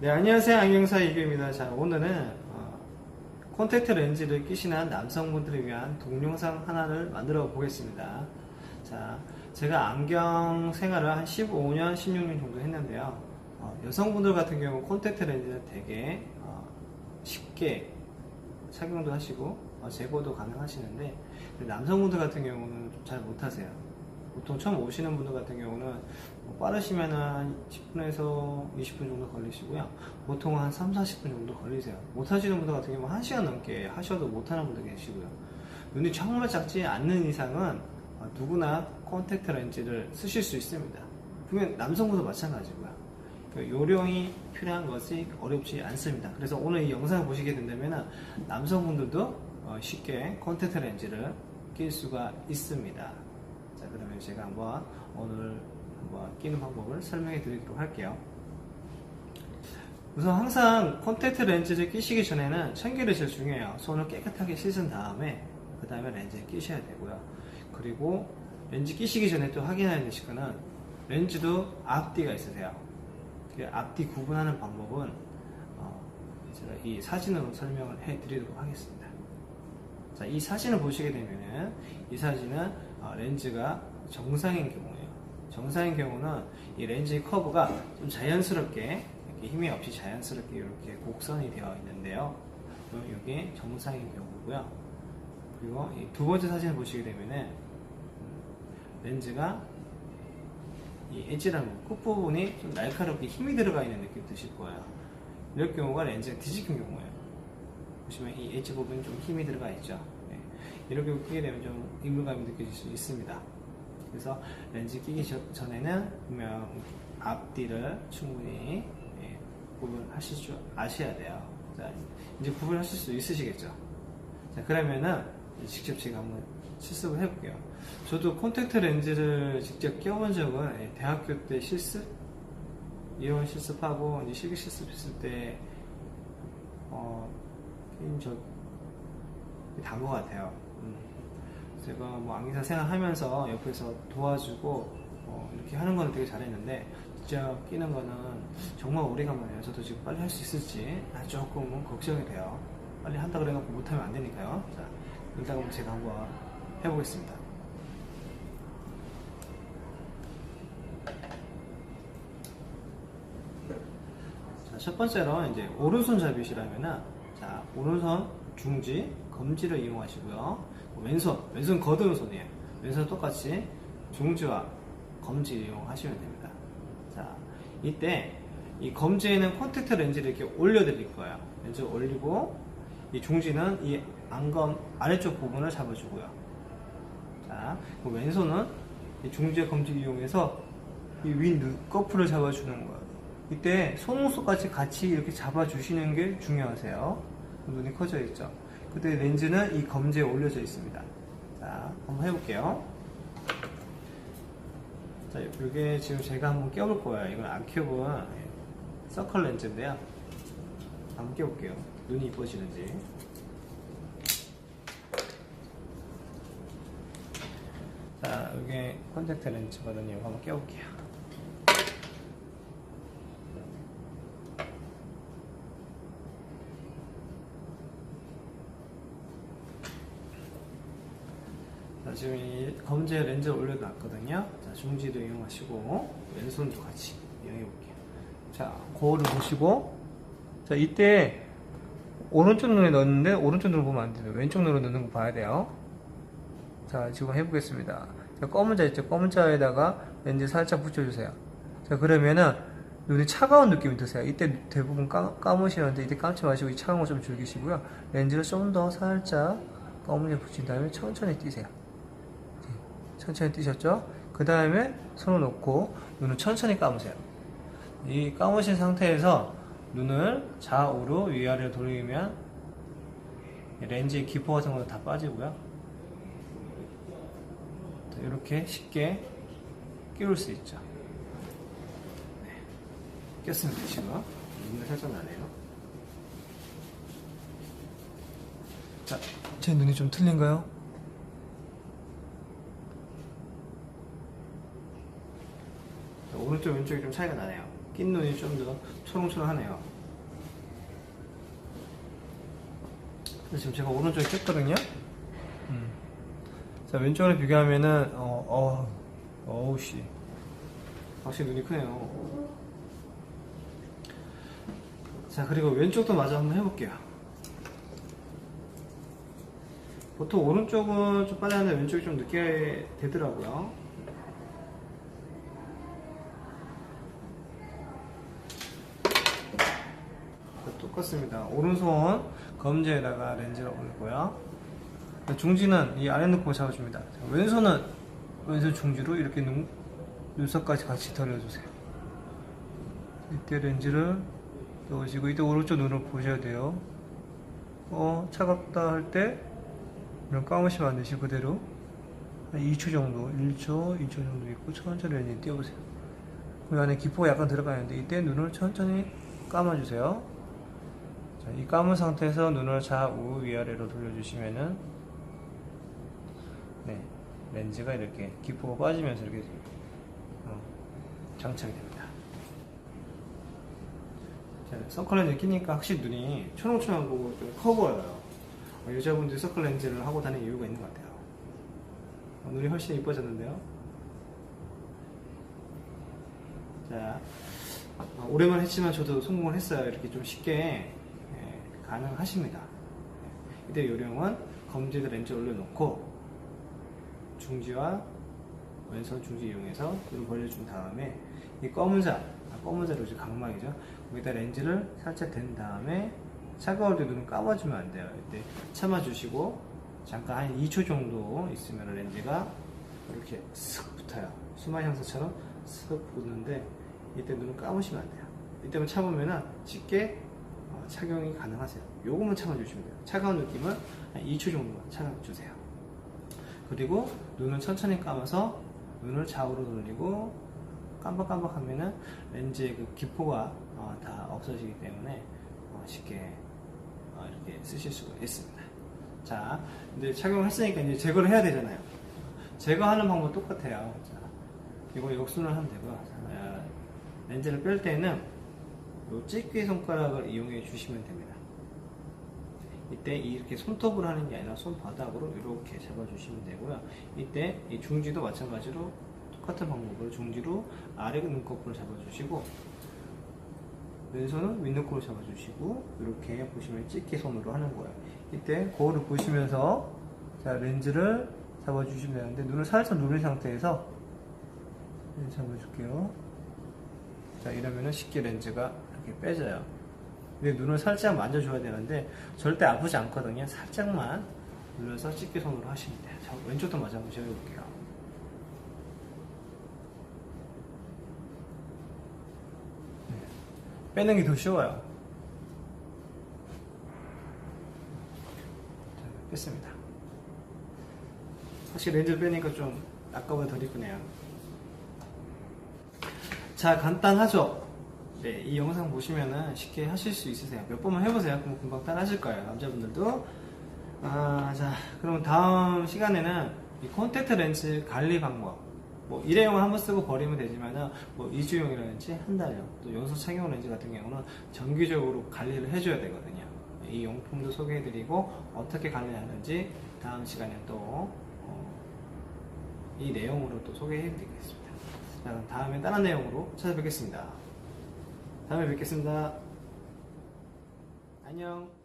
네, 안녕하세요. 안경사 이규입니다. 자, 오늘은 어, 콘택트 렌즈를 끼시는 남성분들을 위한 동영상 하나를 만들어 보겠습니다. 자, 제가 안경 생활을 한 15년, 16년 정도 했는데요. 어, 여성분들 같은 경우 콘택트 렌즈는 되게 어, 쉽게 착용도 하시고 어, 제거도 가능하시는데 남성분들 같은 경우는 좀 잘 못하세요. 보통 처음 오시는 분들 같은 경우는 뭐 빠르시면 한 10분에서 20분 정도 걸리시고요. 보통 한 3, 40분 정도 걸리세요. 못 하시는 분들 같은 경우는 1시간 넘게 하셔도 못 하는 분들 계시고요. 눈이 정말 작지 않는 이상은 어, 누구나 콘택트 렌즈를 쓰실 수 있습니다. 분명 남성분도 마찬가지고요. 그 요령이 필요한 것이 어렵지 않습니다. 그래서 오늘 이 영상을 보시게 된다면 남성분들도 어, 쉽게 콘택트 렌즈를 낄 수가 있습니다. 자, 그러면 제가 한번 오늘 한번 끼는 방법을 설명해 드리도록 할게요. 우선 항상 콘택트 렌즈를 끼시기 전에는 청결이 제일 중요해요. 손을 깨끗하게 씻은 다음에 그 다음에 렌즈를 끼셔야 되고요. 그리고 렌즈 끼시기 전에 또 확인해야 되실 거는 렌즈도 앞뒤가 있으세요. 그 앞뒤 구분하는 방법은 어, 제가 이 사진으로 설명을 해 드리도록 하겠습니다. 자, 이 사진을 보시게 되면은 이 사진은 어, 렌즈가 정상인 경우예요. 정상인 경우는 이 렌즈의 커브가 좀 자연스럽게 이렇게 힘이 없이 자연스럽게 이렇게 곡선이 되어 있는데요. 이게 정상인 경우고요. 그리고 이두 번째 사진을 보시게 되면은 음, 렌즈가 이 엣지라는 끝부분이 좀 날카롭게 힘이 들어가 있는 느낌 드실 거예요. 이럴 경우가 렌즈가 뒤집힌 경우예요. 보시면 이 엣지 부분이 좀 힘이 들어가 있죠. 네. 이렇게 끼게 되면 좀 이물감이 느껴질 수 있습니다. 그래서 렌즈 끼기 저- 전에는 분명 앞뒤를 충분히 예, 구분하실 줄 아셔야 돼요. 자, 이제 구분하실 수 있으시겠죠? 자, 그러면은 직접 제가 한번 실습을 해볼게요. 저도 콘택트 렌즈를 직접 껴본 적은 예, 대학교 때 실습? 이론 실습하고 이제 실기 실습 했을 때 어, 게임 저, 단것 같아요. 음. 제가 뭐 안기사 생활하면서 옆에서 도와주고 어, 이렇게 하는 거는 되게 잘했는데 진짜 끼는 거는 정말 오래간만이에요. 저도 지금 빨리 할 수 있을지 아, 조금은 걱정이 돼요. 빨리 한다 그래놓고 못하면 안 되니까요. 자, 일단 제가 한번 해보겠습니다. 자, 첫 번째로 이제 오른손 잡이시라면은 자, 오른손 중지, 검지를 이용하시고요. 왼손, 왼손 거드는 손이에요. 왼손 똑같이 중지와 검지 이용하시면 됩니다. 자, 이때 이 검지에는 콘택트 렌즈를 이렇게 올려드릴 거예요. 렌즈 올리고 이 중지는 이 안검 아래쪽 부분을 잡아주고요. 자, 그 왼손은 이 중지와 검지 이용해서 이위 눈꺼풀을 잡아주는 거예요. 이때 손목까지 같이 이렇게 잡아주시는 게 중요하세요. 눈이 커져 있죠. 그때 렌즈는 이 검지에 올려져 있습니다. 자, 한번 해볼게요. 자, 이게 지금 제가 한번 껴볼 거예요. 이건 아큐브 서클 렌즈인데요. 한번 껴볼게요. 눈이 이뻐지는지. 자, 이게 콘택트 렌즈거든요. 한번 껴볼게요. 자, 지금 이 검지에 렌즈를 올려놨거든요. 자, 중지도 이용하시고, 왼손도 같이 이용해 볼게요. 자, 거울을 보시고, 자, 이때, 오른쪽 눈에 넣었는데, 오른쪽 눈을 보면 안 돼요. 왼쪽 눈으로 넣는 거 봐야 돼요. 자, 지금 해보겠습니다. 자, 검은 자 있죠? 검은 자에다가 렌즈 살짝 붙여주세요. 자, 그러면은, 눈이 차가운 느낌이 드세요. 이때 대부분 까, 까무시는데, 이때 감지 마시고, 이 차가운 거 좀 즐기시고요. 렌즈를 좀 더 살짝 검은에 붙인 다음에 천천히 띄세요. 천천히 뜨셨죠? 그 다음에 손을 놓고 눈을 천천히 감으세요. 이 감으신 상태에서 눈을 좌우로 위아래로 돌리면 렌즈의 기포 같은 것도 다 빠지고요. 자, 이렇게 쉽게 끼울 수 있죠. 네. 꼈습니다, 지금. 눈을 살짝 나네요. 자, 제 눈이 좀 틀린가요? 자, 오른쪽 왼쪽이 좀 차이가 나네요. 낀 눈이 좀 더 초롱초롱하네요. 지금 제가 오른쪽에 꼈거든요. 음. 자 왼쪽으로 비교하면은 어, 어, 어우 씨, 확실히 눈이 크네요. 자 그리고 왼쪽도 마저 한번 해볼게요. 보통 오른쪽은 좀 빨리 하는데 왼쪽이 좀 늦게 되더라고요. 자, 똑같습니다. 오른손 검지에다가 렌즈를 올리고요. 자, 중지는 이 아래 눈곱 잡아줍니다. 자, 왼손은 왼손 중지로 이렇게 눈, 눈썹까지 같이 돌려주세요. 이때 렌즈를 넣으시고 이때 오른쪽 눈을 보셔야 돼요. 어 차갑다 할때눈 감으시면 안 되시고 그대로 한 2초 정도 1초 2초 정도 있고 천천히 렌즈 띄워보세요. 그 안에 기포가 약간 들어가는데 이때 눈을 천천히 감아주세요. 자, 이 감은 상태에서 눈을 좌우 위아래로 돌려주시면은 네 렌즈가 이렇게 기포가 빠지면서 이렇게 어, 장착이 됩니다. 자, 선클렌즈 끼니까 확실히 눈이 초롱초롱하고 좀 커 보여요. 어, 여자분들이 선클렌즈를 하고 다니는 이유가 있는 것 같아요. 어, 눈이 훨씬 이뻐졌는데요. 자, 어, 오래만 했지만 저도 성공을 했어요. 이렇게 좀 쉽게 예, 가능하십니다. 예, 이때 요령은 검지에다 렌즈 올려놓고 중지와 왼손 중지 이용해서 눈을 벌려준 다음에 이 검은 자, 아, 검은 자로 이제 각막이죠. 거기다 렌즈를 살짝 댄 다음에 차가울 때 눈을 감아주면 안 돼요. 이때 참아주시고 잠깐 한 2초 정도 있으면 렌즈가 이렇게 슥 붙어요. 수마 향수처럼 슥 붙는데 이때 눈을 감으시면 안 돼요. 이때만 참으면 쉽게 어, 착용이 가능하세요. 요것만 참아주시면 돼요. 차가운 느낌은 한 2초 정도만 참아주세요. 그리고 눈을 천천히 감아서 눈을 좌우로 돌리고 깜박깜박 하면은 렌즈의 그 기포가 어, 다 없어지기 때문에 어, 쉽게 어, 이렇게 쓰실 수가 있습니다. 자, 이제 착용을 했으니까 이제 제거를 해야 되잖아요. 제거하는 방법 똑같아요. 자, 이거 역순을 하면 되고요. 자, 어, 렌즈를 뺄 때는 이 집게 손가락을 이용해 주시면 됩니다. 이때 이렇게 손톱으로 하는 게 아니라 손바닥으로 이렇게 잡아주시면 되고요. 이때 이 중지도 마찬가지로 똑같은 방법으로 중지로 아래 눈꺼풀을 잡아주시고 왼손은 윗눈꺼풀을 잡아주시고 이렇게 보시면 집게 손으로 하는 거예요. 이때 거울을 보시면서 자 렌즈를 잡아주시면 되는데 눈을 살짝 누른 상태에서 잡아줄게요. 자 이러면은 쉽게 렌즈가 이렇게 빼져요. 근데 눈을 살짝 만져줘야 되는데 절대 아프지 않거든요. 살짝만 눌러서 집게 손으로 하시면 돼요. 자, 왼쪽도 마저 한번 해볼게요. 네. 빼는 게 더 쉬워요. 자, 뺐습니다. 확실히 렌즈를 빼니까 좀 아까보다 덜 이쁘네요. 자, 간단하죠? 네, 이 영상 보시면은 쉽게 하실 수 있으세요. 몇 번만 해보세요. 그럼 금방 따라 하실 거예요. 남자분들도. 아, 자, 그럼 다음 시간에는 이 콘택트 렌즈 관리 방법. 뭐, 일회용을 한 번 쓰고 버리면 되지만은, 뭐, 2주용이라든지 한 달용, 또 연소 착용 렌즈 같은 경우는 정기적으로 관리를 해줘야 되거든요. 이 용품도 소개해드리고, 어떻게 관리하는지 다음 시간에 또, 어, 이 내용으로 또 소개해드리겠습니다. 자, 그럼 다음에 다른 내용으로 찾아뵙겠습니다. 다음에 뵙겠습니다. 안녕.